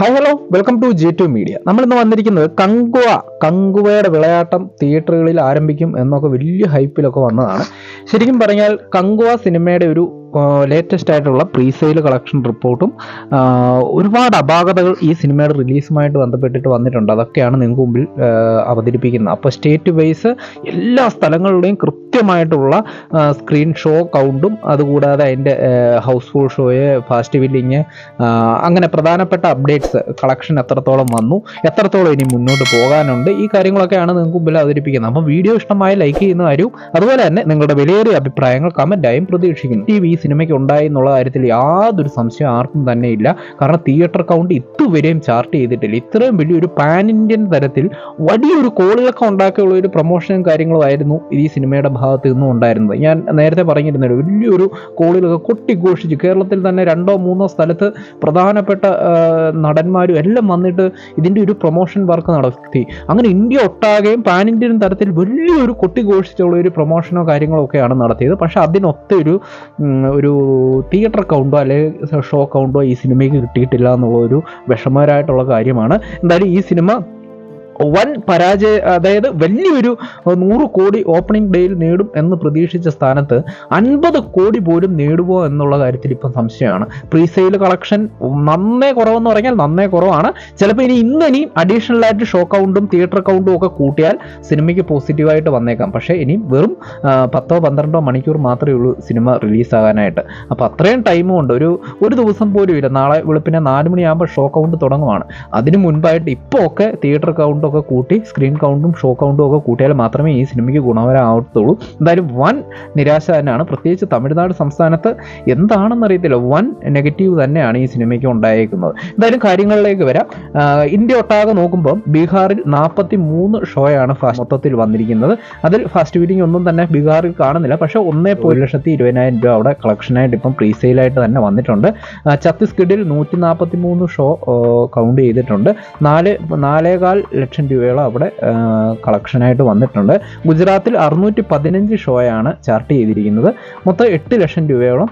Hi hello welcome to G two media നമ്മൾ ഇന്ന് വന്നിരിക്കുന്നത് കങ്കുവ. കങ്കുവയുടെ വിളയാട്ടം തിയേറ്ററുകളിൽ ആരംഭിക്കും എന്നൊക്കെ വലിയ ഹൈപ്പിലൊക്കെ വന്നതാണ്. ശരിക്കും പറഞ്ഞാൽ കങ്കുവ സിനിമയുടെ ഒരു ലേറ്റസ്റ്റ് ആയിട്ടുള്ള പ്രീസെയിൽ കളക്ഷൻ റിപ്പോർട്ടും ഒരുപാട് അപാകതകൾ ഈ സിനിമയുടെ റിലീസുമായിട്ട് ബന്ധപ്പെട്ടിട്ട് വന്നിട്ടുണ്ട്. അതൊക്കെയാണ് നിങ്ങൾക്ക് മുമ്പിൽ അവതരിപ്പിക്കുന്നത്. അപ്പോൾ സ്റ്റേറ്റ് വൈസ് എല്ലാ സ്ഥലങ്ങളുടെയും കൃത്യമായിട്ടുള്ള സ്ക്രീൻ ഷോ കൗണ്ടും അതുകൂടാതെ അതിന്റെ ഹൗസ്ഫുൾ ഷോയെ ഫാസ്റ്റ് ബില്ലിങ് അങ്ങനെ പ്രധാനപ്പെട്ട അപ്ഡേറ്റ്സ് കളക്ഷൻ എത്രത്തോളം വന്നു എത്രത്തോളം ഇനി മുന്നോട്ട് പോകാനുണ്ട് ഈ കാര്യങ്ങളൊക്കെയാണ് നിങ്ങൾക്ക് മുമ്പിൽ അവതരിപ്പിക്കുന്നത്. അപ്പം വീഡിയോ ഇഷ്ടമായി ലൈക്ക് ചെയ്യുന്ന കാര്യവും അതുപോലെ തന്നെ നിങ്ങളുടെ വിലയേറിയ അഭിപ്രായങ്ങൾ കമന്റായും പ്രതീക്ഷിക്കുന്നു. ടി വി സിനിമയ്ക്ക് ഉണ്ടായി എന്നുള്ള കാര്യത്തിൽ യാതൊരു സംശയം ആർക്കും തന്നെ ഇല്ല. കാരണം തിയേറ്റർ കൗണ്ട് ഇതുവരെയും ചാർട്ട് ചെയ്തിട്ടില്ല. ഇത്രയും വലിയൊരു പാൻ ഇന്ത്യൻ തരത്തിൽ വലിയൊരു കോളിലൊക്കെ ഉണ്ടാക്കിയുള്ള ഒരു പ്രൊമോഷനും കാര്യങ്ങളും ആയിരുന്നു ഈ സിനിമയുടെ ഭാഗത്ത് നിന്നും ഉണ്ടായിരുന്നത്. ഞാൻ നേരത്തെ പറഞ്ഞിരുന്നത് വലിയൊരു കോളിലൊക്കെ കൊട്ടിഘോഷിച്ച് കേരളത്തിൽ തന്നെ രണ്ടോ മൂന്നോ സ്ഥലത്ത് പ്രധാനപ്പെട്ട നടന്മാരും എല്ലാം വന്നിട്ട് ഇതിന്റെ ഒരു പ്രൊമോഷൻ വർക്ക് നടത്തി. അങ്ങനെ ഇന്ത്യ ഒട്ടാകെയും പാൻ ഇന്ത്യൻ തരത്തിൽ വലിയൊരു കൊട്ടിഘോഷിച്ചുള്ള ഒരു പ്രൊമോഷനോ കാര്യങ്ങളോ ഒക്കെയാണ് നടത്തിയത്. പക്ഷേ അതിനൊത്ത ഒരു തിയേറ്റർ കൗണ്ടോ അല്ലെങ്കിൽ ഷോ കൗണ്ടോ ഈ സിനിമയ്ക്ക് കിട്ടിയിട്ടില്ല എന്നുള്ള ഒരു വിഷമകരമായിട്ടുള്ള കാര്യമാണ്. എന്തായാലും ഈ സിനിമ വൻ പരാജയ അതായത് വലിയൊരു നൂറ് കോടി ഓപ്പണിംഗ് ഡേയിൽ നേടും എന്ന് പ്രതീക്ഷിച്ച സ്ഥാനത്ത് അൻപത് കോടി പോലും നേടുമോ എന്നുള്ള കാര്യത്തിൽ ഇപ്പം സംശയമാണ്. പ്രീസെയിൽ കളക്ഷൻ നന്നേ കുറവെന്ന് പറഞ്ഞാൽ നന്നേ കുറവാണ്. ചിലപ്പോൾ ഇനി ഇന്ന് ഇനി അഡീഷണൽ ആയിട്ട് ഷോ കൗണ്ടും തിയേറ്റർ കൗണ്ടും ഒക്കെ കൂട്ടിയാൽ സിനിമയ്ക്ക് പോസിറ്റീവായിട്ട് വന്നേക്കാം. പക്ഷേ ഇനി വെറും പത്തോ പന്ത്രണ്ടോ മണിക്കൂർ മാത്രമേ ഉള്ളൂ സിനിമ റിലീസാകാനായിട്ട് അപ്പോൾ അത്രയും ടൈമും ഉണ്ട് ഒരു ഒരു ദിവസം പോലും ഇല്ല. നാളെ വെളുപ്പിനെ നാല് മണിയാകുമ്പോൾ ഷോ കൗണ്ട് തുടങ്ങുവാണ്. അതിന് മുൻപായിട്ട് ഇപ്പോൾ ഒക്കെ തിയേറ്റർ കൗണ്ടും ഒക്കെ കൂട്ടി സ്ക്രീൻ കൗണ്ടും ഷോ കൗണ്ടും ഒക്കെ കൂട്ടിയാൽ മാത്രമേ ഈ സിനിമയ്ക്ക് ഗുണപരമാവത്തുള്ളൂ എന്തായാലും വൻ നിരാശ തന്നെയാണ്. പ്രത്യേകിച്ച് തമിഴ്നാട് സംസ്ഥാനത്ത് എന്താണെന്ന് അറിയത്തില്ല. വൻ നെഗറ്റീവ് തന്നെയാണ് ഈ സിനിമയ്ക്ക് ഉണ്ടായേക്കുന്നത്. എന്തായാലും കാര്യങ്ങളിലേക്ക് വരാം. ഇന്ത്യ ഒട്ടാകെ നോക്കുമ്പോൾ ബീഹാറിൽ നാൽപ്പത്തി മൂന്ന് ഷോയാണ് മൊത്തത്തിൽ വന്നിരിക്കുന്നത്. അതിൽ ഫസ്റ്റ് വീഡിങ് ഒന്നും തന്നെ ബീഹാറിൽ കാണുന്നില്ല. പക്ഷേ ഒന്നേ ഒരു ലക്ഷത്തി ഇരുപതിനായിരം രൂപ അവിടെ കളക്ഷനായിട്ട് ഇപ്പം പ്രീസെയിലായിട്ട് തന്നെ വന്നിട്ടുണ്ട്. ഛത്തീസ്ഗഡിൽ നൂറ്റി നാൽപ്പത്തി മൂന്ന് ഷോ കൗണ്ട് ചെയ്തിട്ടുണ്ട്. നാല് നാലേകാൽ ലക്ഷം രൂപയോളം അവിടെ കളക്ഷനായിട്ട് വന്നിട്ടുണ്ട്. ഗുജറാത്തിൽ അറുന്നൂറ്റി പതിനഞ്ച് ഷോയാണ് ചാർട്ട് ചെയ്തിരിക്കുന്നത്. മൊത്തം എട്ട് ലക്ഷം രൂപയോളം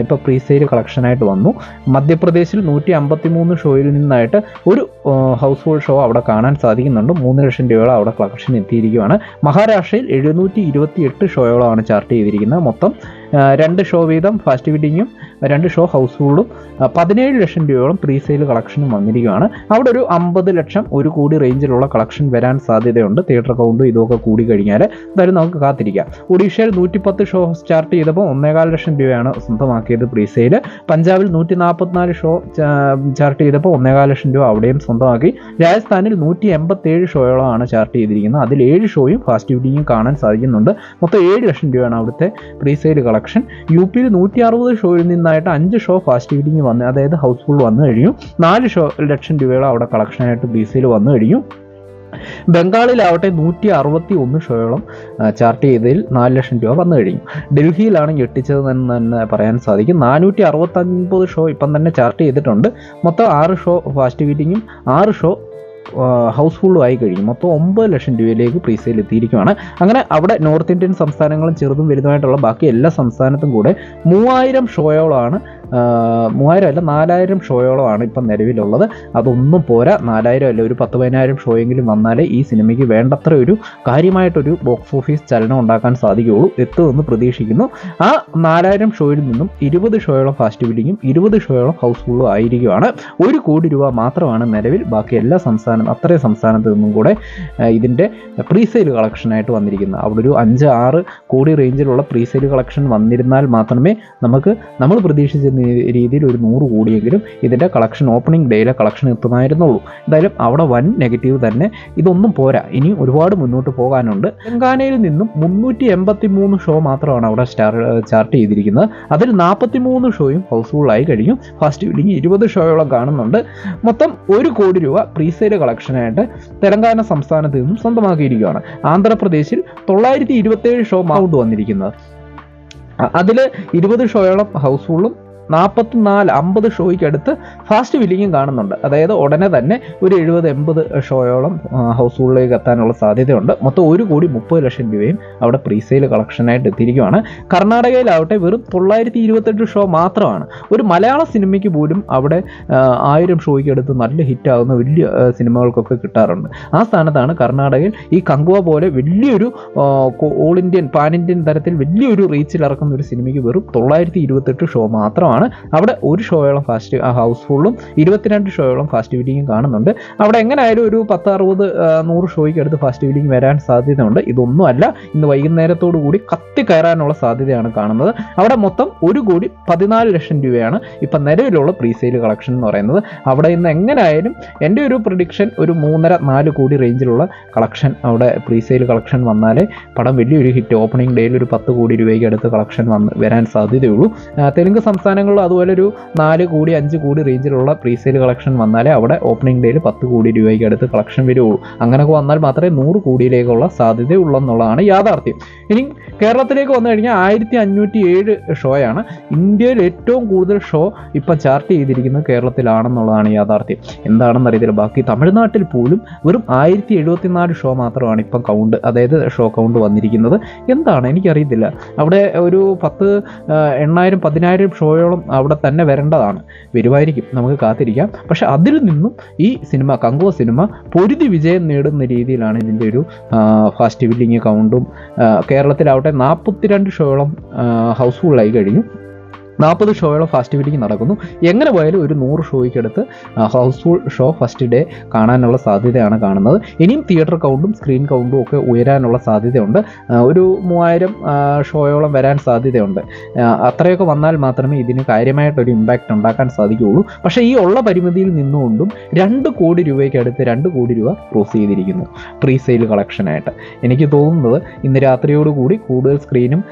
ഇപ്പോൾ പ്രീസെയിൽ കളക്ഷനായിട്ട് വന്നു. മധ്യപ്രദേശിൽ നൂറ്റി അമ്പത്തി മൂന്ന് ഷോയിൽ നിന്നായിട്ട് ഒരു ഹൗസ് ഹോൾ ഷോ അവിടെ കാണാൻ സാധിക്കുന്നുണ്ട്. മൂന്ന് ലക്ഷം രൂപയോളം അവിടെ കളക്ഷൻ എത്തിയിരിക്കുകയാണ് മഹാരാഷ്ട്രയിൽ എഴുന്നൂറ്റി ഇരുപത്തി എട്ട് ഷോയോളമാണ് ചാർട്ട് ചെയ്തിരിക്കുന്നത് മൊത്തം. രണ്ട് ഷോ വീതം ഫാസ്റ്റ് ബിഡിങ്ങും രണ്ട് ഷോ ഹൗസ് ഫുള്ളും പതിനേഴ് ലക്ഷം രൂപയോളം പ്രീസെയിൽ കളക്ഷനും വന്നിരിക്കുകയാണ്. അവിടെ ഒരു അമ്പത് ലക്ഷം ഒരു കോടി റേഞ്ചിലുള്ള കളക്ഷൻ വരാൻ സാധ്യതയുണ്ട്. തിയേറ്റർ കൗണ്ടും ഇതൊക്കെ കൂടി കഴിഞ്ഞാൽ എന്തായാലും നമുക്ക് കാത്തിരിക്കാം. ഒഡീഷയിൽ നൂറ്റിപ്പത്ത് ഷോ സ്റ്റാർട്ട് ചെയ്തപ്പോൾ ഒന്നേകാൽ ലക്ഷം രൂപയാണ് സ്വന്തമാക്കിയത് പ്രീസെയിൽ പഞ്ചാബിൽ നൂറ്റി നാൽപ്പത്തിനാല് ഷോ ചാർട്ട് ചെയ്തപ്പോൾ ഒന്നേകാൽ ലക്ഷം രൂപ അവിടെയും സ്വന്തമാക്കി. രാജസ്ഥാനിൽ നൂറ്റി എൺപത്തേഴ് ഷോയോളമാണ് ചാർട്ട് ചെയ്തിരിക്കുന്നത്. അതിൽ ഏഴ് ഷോയും ഫാസ്റ്റ് ബിഡിങ്ങും കാണാൻ സാധിക്കുന്നുണ്ട്. മൊത്തം ഏഴ് ലക്ഷം രൂപയാണ് അവിടുത്തെ പ്രീസെയിൽ കളക്ഷൻ യു പിയിൽ നൂറ്റി അറുപത് ഷോയിൽ നിന്നായിട്ട് അഞ്ച് ഷോ ഫാസ്റ്റ് ഫീഡിങ് വന്ന് അതായത് ഹൗസ്ഫുൾ വന്നു കഴിഞ്ഞു. നാല് ഷോ ലക്ഷം രൂപയോളം അവിടെ കളക്ഷനായിട്ട് ബി സിയിൽ വന്നു കഴിഞ്ഞു. ബംഗാളിലാവട്ടെ നൂറ്റി അറുപത്തി ഒന്ന് ഷോയോളം ചാർട്ട് ചെയ്തതിൽ നാല് ലക്ഷം രൂപ വന്നു കഴിഞ്ഞു. ഡൽഹിയിലാണ് ഞെട്ടിച്ചത് എന്ന് തന്നെ പറയാൻ സാധിക്കും. നാനൂറ്റി അറുപത്തൊൻപത് ഷോ ഇപ്പം തന്നെ ചാർട്ട് ചെയ്തിട്ടുണ്ട്. മൊത്തം ആറ് ഷോ ഫാസ്റ്റ് ഫീറ്റിങ്ങും ആറ് ഷോ ഹൗസ്ഫുള്ളും ആയി കഴിഞ്ഞു മൊത്തം ഒമ്പത് ലക്ഷം രൂപയിലേക്ക് പ്രീസെയിൽ എത്തിയിരിക്കുകയാണ് അങ്ങനെ അവിടെ നോർത്ത് ഇന്ത്യൻ സംസ്ഥാനങ്ങളും ചെറുതും വലുതുമായിട്ടുള്ള ബാക്കി എല്ലാ സംസ്ഥാനത്തും കൂടെ മൂവായിരം ഷോയോളമാണ് ആ, മൂവായിരം അല്ല നാലായിരം ഷോയോളമാണ് ഇപ്പം നിലവിലുള്ളത്. അതൊന്നും പോരാ. നാലായിരം അല്ല ഒരു പത്ത് പതിനായിരം ഷോയെങ്കിലും വന്നാലേ ഈ സിനിമയ്ക്ക് വേണ്ടത്ര ഒരു കാര്യമായിട്ടൊരു ബോക്സ് ഓഫീസ് ചലനം ഉണ്ടാക്കാൻ സാധിക്കുകയുള്ളൂ എത്തുമെന്ന് പ്രതീക്ഷിക്കുന്നു. ആ നാലായിരം ഷോയിൽ നിന്നും ഇരുപത് ഷോയോളം ഫാസ്റ്റ് ബില്ലിങ്ങും ഇരുപത് ഷോയോളം ഹൗസ്ഫുള്ളും ആയിരിക്കുവാണ്. ഒരു കോടി രൂപ മാത്രമാണ് നിലവിൽ. ബാക്കി എല്ലാ സംസ്ഥാനം അത്രയും സംസ്ഥാനത്ത് നിന്നും കൂടെ ഇതിന്റെ പ്രീസെയിൽ കളക്ഷനായിട്ട് വന്നിരിക്കുന്നത് അവിടെ ഒരു അഞ്ച് ആറ് കോടി റേഞ്ചിലുള്ള പ്രീസെയിൽ കളക്ഷൻ വന്നിരുന്നാൽ മാത്രമേ നമുക്ക് നമ്മൾ പ്രതീക്ഷിച്ച രീതിയിൽ ഒരു നൂറ് കോടിയെങ്കിലും ഇതിന്റെ കളക്ഷൻ ഓപ്പണിംഗ് ഡേയിലെ കളക്ഷൻ എത്തുമായിരുന്നുള്ളൂ. എന്തായാലും അവിടെ വൻ നെഗറ്റീവ് തന്നെ. ഇതൊന്നും പോരാ. ഇനി ഒരുപാട് മുന്നോട്ട് പോകാനുണ്ട്. തെലങ്കാനയിൽ നിന്നും മുന്നൂറ്റി എൺപത്തി മൂന്ന് ഷോ മാത്രമാണ് അവിടെ സ്റ്റാർ ചാർട്ട് ചെയ്തിരിക്കുന്നത്. അതിൽ നാൽപ്പത്തി മൂന്ന് ഷോയും ആയി കഴിഞ്ഞു ഫസ്റ്റ് വീഡിങ് ഇരുപത് ഷോയോളം കാണുന്നുണ്ട്. മൊത്തം ഒരു കോടി രൂപ പ്രീസെയിൽ കളക്ഷനായിട്ട് തെലങ്കാന സംസ്ഥാനത്ത് നിന്നും സ്വന്തമാക്കിയിരിക്കുകയാണ്. ആന്ധ്രാപ്രദേശിൽ തൊള്ളായിരത്തി ഇരുപത്തേഴ് ഷോ മൗണ്ട് വന്നിരിക്കുന്നത്. അതിൽ ഇരുപത് ഷോയോളം ഹൗസ്ഫുള്ളും നാൽപ്പത്തിനാല് അമ്പത് ഷോയ്ക്കടുത്ത് ഫാസ്റ്റ് ഫില്ലിങ്ങും കാണുന്നുണ്ട്. അതായത് ഉടനെ തന്നെ ഒരു എഴുപത് എൺപത് ഷോയോളം ഹൗസ് എത്താനുള്ള സാധ്യതയുണ്ട്. മൊത്തം ഒരു കോടി മുപ്പത് ലക്ഷം രൂപയും അവിടെ പ്രീസെയിൽ കളക്ഷനായിട്ട് എത്തിയിരിക്കുകയാണ് കർണാടകയിലാവട്ടെ വെറും തൊള്ളായിരത്തി ഇരുപത്തെട്ട് ഷോ മാത്രമാണ്. ഒരു മലയാള സിനിമയ്ക്ക് പോലും അവിടെ ആയിരം ഷോയ്ക്ക് അടുത്ത് നല്ല ഹിറ്റാകുന്ന വലിയ സിനിമകൾക്കൊക്കെ കിട്ടാറുണ്ട്. ആ സ്ഥാനത്താണ് കർണാടകയിൽ ഈ കങ്കുവ പോലെ വലിയൊരു ഓൾ ഇന്ത്യൻ പാൻ ഇന്ത്യൻ തരത്തിൽ വലിയൊരു റീച്ചിൽ ഇറക്കുന്ന ഒരു സിനിമയ്ക്ക് വെറും തൊള്ളായിരത്തി ഇരുപത്തെട്ട് ഷോ മാത്രമാണ്. അവിടെ ഒരു ഷോയോളം ഫാസ്റ്റ് ഹൗസ് ഫുള്ളും ഇരുപത്തിരണ്ട് ഷോയോളം ഫാസ്റ്റ് ഫീഡിങ്ങും കാണുന്നുണ്ട്. അവിടെ എങ്ങനെയായാലും ഒരു പത്ത് അറുപത് നൂറ് ഷോയ്ക്ക് അടുത്ത് ഫാസ്റ്റ് ഫീഡിങ് വരാൻ സാധ്യതയുണ്ട്. ഇതൊന്നുമല്ല ഇന്ന് വൈകുന്നേരത്തോടു കൂടി കത്തി കയറാനുള്ള സാധ്യതയാണ് കാണുന്നത്. അവിടെ മൊത്തം ഒരു കോടി പതിനാല് ലക്ഷം രൂപയാണ് ഇപ്പം നിലവിലുള്ള പ്രീസെയിൽ കളക്ഷൻ എന്ന് പറയുന്നത്. അവിടെ ഇന്ന് എങ്ങനെയായാലും എന്റെ ഒരു പ്രഡിക്ഷൻ ഒരു മൂന്നര നാല് കോടി റേഞ്ചിലുള്ള കളക്ഷൻ അവിടെ പ്രീസെയിൽ കളക്ഷൻ വന്നാലേ പടം വലിയൊരു ഹിറ്റ്. ഓപ്പണിംഗ് ഡേയിൽ ഒരു പത്ത് കോടി രൂപയ്ക്ക് അടുത്ത് കളക്ഷൻ വന്ന് വരാൻ സാധ്യതയുള്ളൂ. തെലുങ്ക് തെലുങ്ക് സംസ്ഥാനങ്ങളിൽ അതുപോലെ ഒരു നാല് കോടി അഞ്ച് കോടി റേഞ്ചിലുള്ള പ്രീസെയിൽ കളക്ഷൻ വന്നാലേ അവിടെ ഓപ്പണിംഗ് ഡേയിൽ പത്ത് കോടി രൂപയ്ക്ക് അടുത്ത് കളക്ഷൻ വരുള്ളൂ അങ്ങനെയൊക്കെ വന്നാൽ മാത്രമേ നൂറ് കോടിയിലേക്കുള്ള സാധ്യതയുള്ളൂ എന്നുള്ളതാണ് യാഥാർത്ഥ്യം. ഇനി കേരളത്തിലേക്ക് വന്നു കഴിഞ്ഞാൽ ആയിരത്തി അഞ്ഞൂറ്റി ഏഴ് ഷോയാണ് ഇന്ത്യയിൽ ഏറ്റവും കൂടുതൽ ഷോ ഇപ്പം ചാർട്ട് ചെയ്തിരിക്കുന്നത് കേരളത്തിലാണെന്നുള്ളതാണ് യാഥാർത്ഥ്യം. എന്താണെന്ന് അറിയത്തില്ല. ബാക്കി തമിഴ്നാട്ടിൽ പോലും വെറും ആയിരത്തി എഴുപത്തിനാല് ഷോ മാത്രമാണ് ഇപ്പം കൗണ്ട് അതായത് ഷോ കൗണ്ട് വന്നിരിക്കുന്നത്. എന്താണ്? എനിക്കറിയത്തില്ല. അവിടെ ഒരു പത്ത് എണ്ണായിരം പതിനായിരം ഷോയോളം അവിടെ തന്നെ വരേണ്ടതാണ്. വരുമായിരിക്കും നമുക്ക് കാത്തിരിക്കാം. പക്ഷെ അതിൽ നിന്നും ഈ സിനിമ കങ്കുവ സിനിമ പൊരുതി വിജയം നേടുന്ന രീതിയിലാണ് ഇതിന്റെ ഒരു ഫാസ്റ്റ് ബില്ലിങ് കൗണ്ടും കേരളത്തിലാവട്ടെ നാൽപ്പത്തിരണ്ട് ഷോയോളം ഹൗസ്ഫുള്ളായി കഴിഞ്ഞു. നാൽപ്പത് ഷോയോളം ഫാസ്റ്റ് ഫിറ്റിംഗ് നടക്കുന്നു. എങ്ങനെ പോയാലും ഒരു നൂറ് ഷോയ്ക്കടുത്ത് ഹൗസ്ഫുൾ ഷോ ഫസ്റ്റ് ഡേ കാണാനുള്ള സാധ്യതയാണ് കാണുന്നത്. ഇനിയും തിയേറ്റർ കൗണ്ടും സ്ക്രീൻ കൗണ്ടും ഒക്കെ ഉയരാനുള്ള സാധ്യതയുണ്ട്. ഒരു മൂവായിരം ഷോയോളം വരാൻ സാധ്യതയുണ്ട്. അത്രയൊക്കെ വന്നാൽ മാത്രമേ ഇതിന് കാര്യമായിട്ടൊരു ഇമ്പാക്റ്റ് ഉണ്ടാക്കാൻ സാധിക്കുകയുള്ളൂ. പക്ഷേ ഈ ഉള്ള പരിമിതിയിൽ നിന്നുകൊണ്ടും രണ്ട് കോടി രൂപയ്ക്ക് അടുത്ത് രണ്ട് കോടി രൂപ ക്രോസ് ചെയ്തിരിക്കുന്നു പ്രീ സെയിൽ കളക്ഷനായിട്ട്. എനിക്ക് തോന്നുന്നത് ഇന്ന് രാത്രിയോടുകൂടി കൂടുതൽ സ്ക്രീനും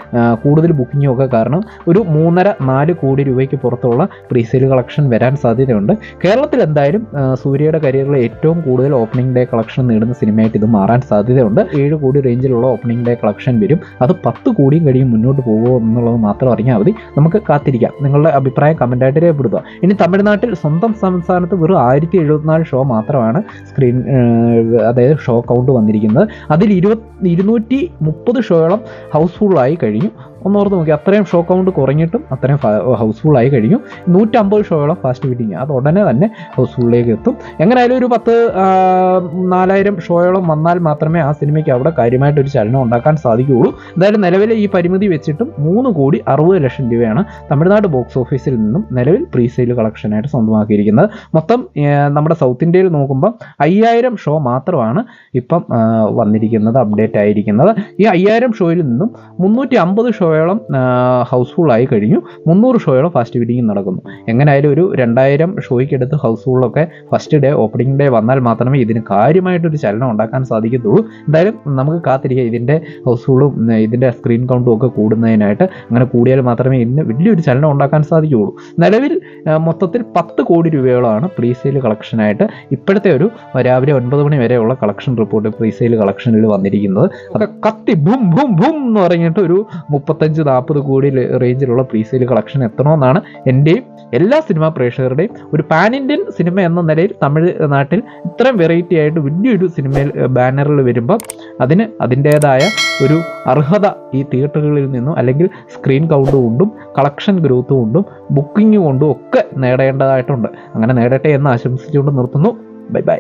കൂടുതൽ ബുക്കിങ്ങും ഒക്കെ കാരണം ഒരു മൂന്നര നാല് കോടി രൂപയ്ക്ക് പുറത്തുള്ള പ്രീസെയിൽ കളക്ഷൻ വരാൻ സാധ്യതയുണ്ട്. കേരളത്തിൽ എന്തായാലും സൂര്യയുടെ കരിയറിലെ ഏറ്റവും കൂടുതൽ ഓപ്പണിംഗ് ഡേ കളക്ഷൻ നേടുന്ന സിനിമയായിട്ട് ഇത് മാറാൻ സാധ്യതയുണ്ട്. ഏഴ് കോടി റേഞ്ചിലുള്ള ഓപ്പണിംഗ് ഡേ കളക്ഷൻ വരും. അത് പത്ത് കോടിയും കഴിയും മുന്നോട്ട് പോകുമോ എന്നുള്ളത് മാത്രം അറിഞ്ഞാൽ മതി. നമുക്ക് കാത്തിരിക്കാം. നിങ്ങളുടെ അഭിപ്രായം കമന്റായിട്ട് രേഖപ്പെടുത്തുക. ഇനി തമിഴ്നാട്ടിൽ സ്വന്തം സംസ്ഥാനത്ത് വെറും ആയിരത്തി എഴുപത്തിനാല് ഷോ മാത്രമാണ് സ്ക്രീൻ അതായത് ഷോ കൗണ്ട് വന്നിരിക്കുന്നത്. അതിൽ ഇരുപത് ഇരുന്നൂറ്റി മുപ്പത് ഷോയോളം ഹൗസ്ഫുള്ളായി കഴിഞ്ഞു. ഒന്നോർത്ത് നോക്കി. അത്രയും ഷോ കൗണ്ട് കുറഞ്ഞിട്ടും അത്രയും ഹൗസ്ഫുൾ ആയി കഴിഞ്ഞു. നൂറ്റമ്പത് ഷോയോളം ഫാസ്റ്റ് ബീറ്റിംഗ് അത് ഉടനെ തന്നെ ഹൗസ്ഫുള്ളിലേക്ക് എത്തും. എങ്ങനെയായാലും ഒരു പത്ത് നാലായിരം ഷോയോളം വന്നാൽ മാത്രമേ ആ സിനിമയ്ക്ക് അവിടെ കാര്യമായിട്ട് ഒരു ചലനം ഉണ്ടാക്കാൻ സാധിക്കുകയുള്ളൂ. എന്തായാലും നിലവിലെ ഈ പരിമിതി വെച്ചിട്ടും മൂന്ന് കോടി അറുപത് ലക്ഷം രൂപയാണ് തമിഴ്നാട് ബോക്സ് ഓഫീസിൽ നിന്നും നിലവിൽ പ്രീ സെയിൽ കളക്ഷനായിട്ട് സ്വന്തമാക്കിയിരിക്കുന്നത്. മൊത്തം നമ്മുടെ സൗത്ത് ഇന്ത്യയിൽ നോക്കുമ്പോൾ അയ്യായിരം ഷോ മാത്രമാണ് ഇപ്പം വന്നിരിക്കുന്നത് അപ്ഡേറ്റ് ആയിരിക്കുന്നത്. ഈ അയ്യായിരം ഷോയിൽ നിന്നും മുന്നൂറ്റി അമ്പത് ഷോയോളം ഹൗസ്ഫുൾ ആയി കഴിഞ്ഞു. മുന്നൂറ് ഷോയോളം ഫാസ്റ്റ് ബിഡിങ് നടക്കുന്നു. എങ്ങനെയായാലും ഒരു രണ്ടായിരം ഷോയ്ക്കെടുത്ത് ഹൗസ്ഫുള്ളൊക്കെ ഫസ്റ്റ് ഡേ ഓപ്പണിംഗ് ഡേ വന്നാൽ മാത്രമേ ഇതിന് കാര്യമായിട്ടൊരു ചലനം ഉണ്ടാക്കാൻ സാധിക്കത്തുള്ളൂ. എന്തായാലും നമുക്ക് കാത്തിരിക്കുക ഇതിന്റെ ഹൗസ്ഫുള്ളും ഇതിന്റെ സ്ക്രീൻ കൗണ്ടും ഒക്കെ കൂടുന്നതിനായിട്ട്. അങ്ങനെ കൂടിയാൽ മാത്രമേ ഇതിന് വലിയൊരു ചലനം ഉണ്ടാക്കാൻ സാധിക്കുകയുള്ളൂ. നിലവിൽ മൊത്തത്തിൽ പത്ത് കോടി രൂപയോളമാണ് പ്രീസെയിൽ കളക്ഷനായിട്ട് ഇപ്പോഴത്തെ ഒരു രാവിലെ ഒൻപത് മണി വരെയുള്ള കളക്ഷൻ റിപ്പോർട്ട് പ്രീസെയിൽ കളക്ഷനിൽ വന്നിരിക്കുന്നത്. അത് കത്തി ഭും ഭും ഭും എന്ന് പറഞ്ഞിട്ട് ഒരു മുപ്പത്തഞ്ച് നാൽപ്പത് കോടി റേഞ്ചിലുള്ള റേഞ്ചിലുള്ള പ്രീസെയിൽ കളക്ഷൻ എത്തണമെന്നാണ് എന്റെയും എല്ലാ സിനിമാ പ്രേക്ഷകരുടെയും ഒരു പാൻ ഇന്ത്യൻ സിനിമ എന്ന നിലയിൽ തമിഴ്നാട്ടിൽ ഇത്രയും വെറൈറ്റി ആയിട്ട് വലിയൊരു സിനിമയിൽ ബാനറിൽ വരുമ്പോൾ അതിന് അതിന്റേതായ ഒരു അർഹത ഈ തിയേറ്ററുകളിൽ നിന്നും അല്ലെങ്കിൽ സ്ക്രീൻ കൗണ്ട് കൊണ്ടും കളക്ഷൻ ഗ്രോത്ത് കൊണ്ടും ബുക്കിംഗ് കൊണ്ടും ഒക്കെ നേടേണ്ടതായിട്ടുണ്ട്. അങ്ങനെ നേടട്ടെ എന്ന് ആശംസിച്ചുകൊണ്ട് നിർത്തുന്നു. Bye bye